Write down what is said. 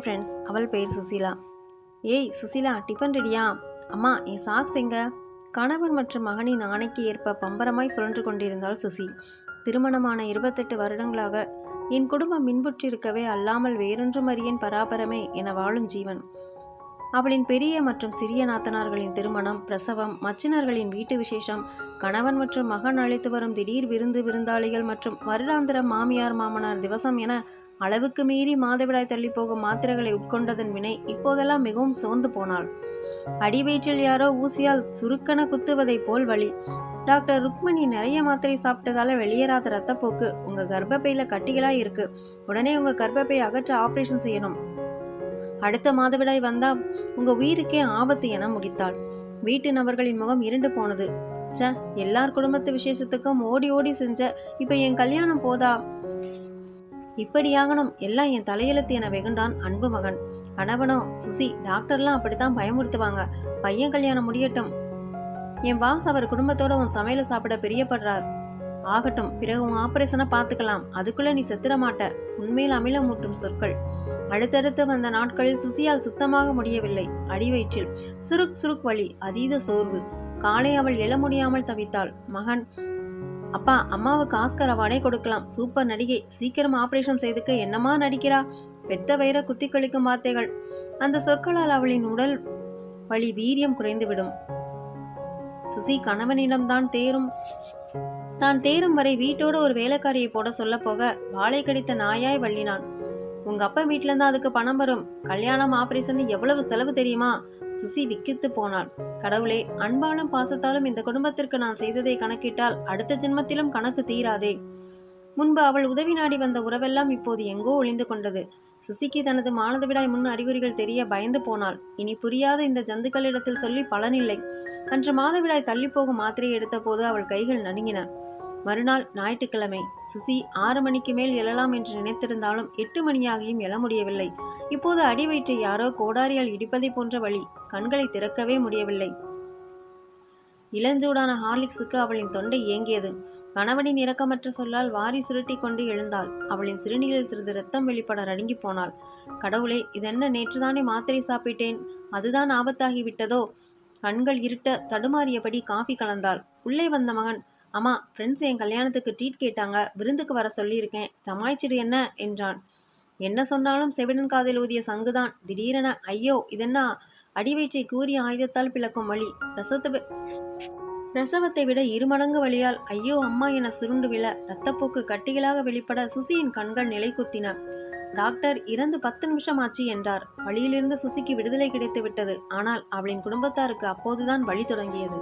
Friends அவள் பெயர் சுசீலா. ஏய் சுசீலா டிஃபன் ரெடியா அம்மா என் சாக்ஸ் எங்க? கணவர் மற்றும் மகனின் ஆணைக்கு ஏற்ப பம்பரமாய் சுழன்று கொண்டிருந்தாள் சுசி. திருமணமான இருபத்தெட்டு வருடங்களாக என் குடும்பம் மின்புற்றிருக்கவே அல்லாமல் வேறொன்றும் அறியேன் பராபரமே என வாழும் ஜீவன். அவளின் பெரிய மற்றும் சிறிய நாத்தனார்களின் திருமணம் பிரசவம் மச்சினர்களின் வீட்டு விசேஷம் கணவன் மற்றும் மகன் அழைத்து வரும் திடீர் விருந்து விருந்தாளிகள் மற்றும் வருடாந்திர மாமியார் மாமனார் திவசம் என அளவுக்கு மீறி மாதவிடாய் தள்ளி போகும் மாத்திரைகளை உட்கொண்டதன் வினை இப்போதெல்லாம் மிகவும் சோர்ந்து போனாள். அடிவயிற்றில் யாரோ ஊசியால் சுருக்கென குத்துவதைப் போல் வலி. டாக்டர் ருக்மணி நிறைய மாத்திரை சாப்பிட்டதால வெளியேறாத ரத்தப்போக்கு உங்க கர்ப்பப்பையில கட்டிகளா இருக்கு. உடனே உங்க கர்ப்பப்பை அகற்ற ஆபரேஷன் செய்யணும். அடுத்த மாதவிடாய் வந்தா உங்க உயிருக்கே ஆபத்து என முடித்தாள். வீட்டு நபர்களின் முகம் இருண்டு போனது. ச எல்லார் குடும்பத்து விசேஷத்துக்கும் ஓடி ஓடி செஞ்ச இப்ப என் கல்யாணம் போதா? இப்படியாகணும். எல்லாம் என் தலையெழுத்து என வெகுண்டான் அன்பு மகன். கணவனோ சுசி டாக்டர்லாம் அப்படித்தான் பயமுறுத்துவாங்க. பையன் கல்யாணம் முடியட்டும். என் பாஸ் அவர் குடும்பத்தோட உன் சமையல சாப்பிட பிரியப்படுறார். ஆகட்டும் பிறகு உன் ஆபரேஷனை பார்த்துக்கலாம். அதுக்குள்ள நீ செத்துட மாட்ட உண்மையில் அமிலம் சொற்கள். அடுத்தடுத்து வந்த நாட்களில் சுசியால் சுத்தமாக முடியவில்லை. அடிவயிற்றில் சுருக் சுருக் வலி அதீத சோர்வு. காலை அவள் எழ முடியாமல் தவித்தாள். மகன் அப்பா அம்மாவுக்கு ஆஸ்கர் அவார்டே கொடுக்கலாம். சூப்பர் நடிகை. சீக்கிரம் ஆபரேஷன் செய்துக்க என்னமா நடிக்கிறா? பெத்த வயிற குத்தி கழிக்கும் வார்த்தைகள். அந்த சொற்களால் அவளின் உடல் வலி வீரியம் குறைந்துவிடும். சுசி கணவனிடம்தான் தேரும். தான் தேரும் வரை வீட்டோட ஒரு வேலைக்காரியை போட சொல்ல போக வாழை கடித்த நாயாய் வள்ளினான். உங்க அப்பா வீட்டிலேருந்து இருந்து அதுக்கு பணம் வரும். கல்யாணம் ஆபரேஷன் எவ்வளவு செலவு தெரியுமா? சுசி விக்கித்து போனாள். கடவுளே அன்பாலும் பாசத்தாலும் இந்த குடும்பத்திற்கு நான் செய்ததை கணக்கிட்டால் அடுத்த ஜென்மத்திலும் கணக்கு தீராதே. முன்பு அவள் உதவி நாடி வந்த உறவெல்லாம் இப்போது எங்கோ ஒளிந்து கொண்டது. சுசிக்கு தனது மானதவிடாய் முன் அறிகுறிகள் தெரிய பயந்து போனாள். இனி புரியாத இந்த ஜந்துக்களிடத்தில் சொல்லி பலனில்லை. அன்று மாதவிடாய் தள்ளிப்போகும் மாத்திரையை எடுத்தபோது அவள் கைகள் நடுங்கின. மறுநாள் ஞாயிற்றுக்கிழமை. சுசி ஆறு மணிக்கு மேல் எழலாம் என்று நினைத்திருந்தாலும் எட்டு மணியாகியும் எழ முடியவில்லை. இப்போது அடி வயிற்றை யாரோ கோடாரியால் இடிப்பதை போன்ற வழி. கண்களை திறக்கவே முடியவில்லை. இளஞ்சூடான ஹார்லிக்ஸுக்கு அவளின் தொண்டை ஏங்கியது. கணவனின் இரக்கமற்ற சொல்லால் வாரி சுருட்டி கொண்டு எழுந்தாள். அவளின் சிறுநீரில் சிறிது ரத்தம் வெளிப்பட நடுங்கி போனாள். கடவுளே இதென்ன நேற்றுதானே மாத்திரை சாப்பிட்டேன். அதுதான் ஆபத்தாகி விட்டதோ கண்கள் இருட்ட தடுமாறியபடி காஃபி கலந்தாள். உள்ளே வந்த மகன். அம்மா ஃப்ரெண்ட்ஸ் என் கல்யாணத்துக்கு ட்ரீட் கேட்டாங்க. விருந்துக்கு வர சொல்லியிருக்கேன். சமாளிச்சிடு என்ன? என்றான். என்ன சொன்னாலும் செவிடன் காதில் ஊதிய சங்குதான். திடீரென ஐயோ இதென்ன? அடிவயிற்றை கூறிய ஆயுதத்தால் பிளக்கும் வழி பிரசவத்தை பிரசவத்தை விட இருமடங்கு வழியால் ஐயோ அம்மா என சுருண்டு விழ ரத்தப்போக்கு கட்டிகளாக வெளிப்பட சுசியின் கண்கள் நிலை குத்தின. டாக்டர் இறந்து பத்து நிமிஷம் ஆச்சு என்றார். வழியிலிருந்து சுசிக்கு விடுதலை கிடைத்து விட்டது ஆனால் அவளின் குடும்பத்தாருக்கு அப்போதுதான் வழி தொடங்கியது.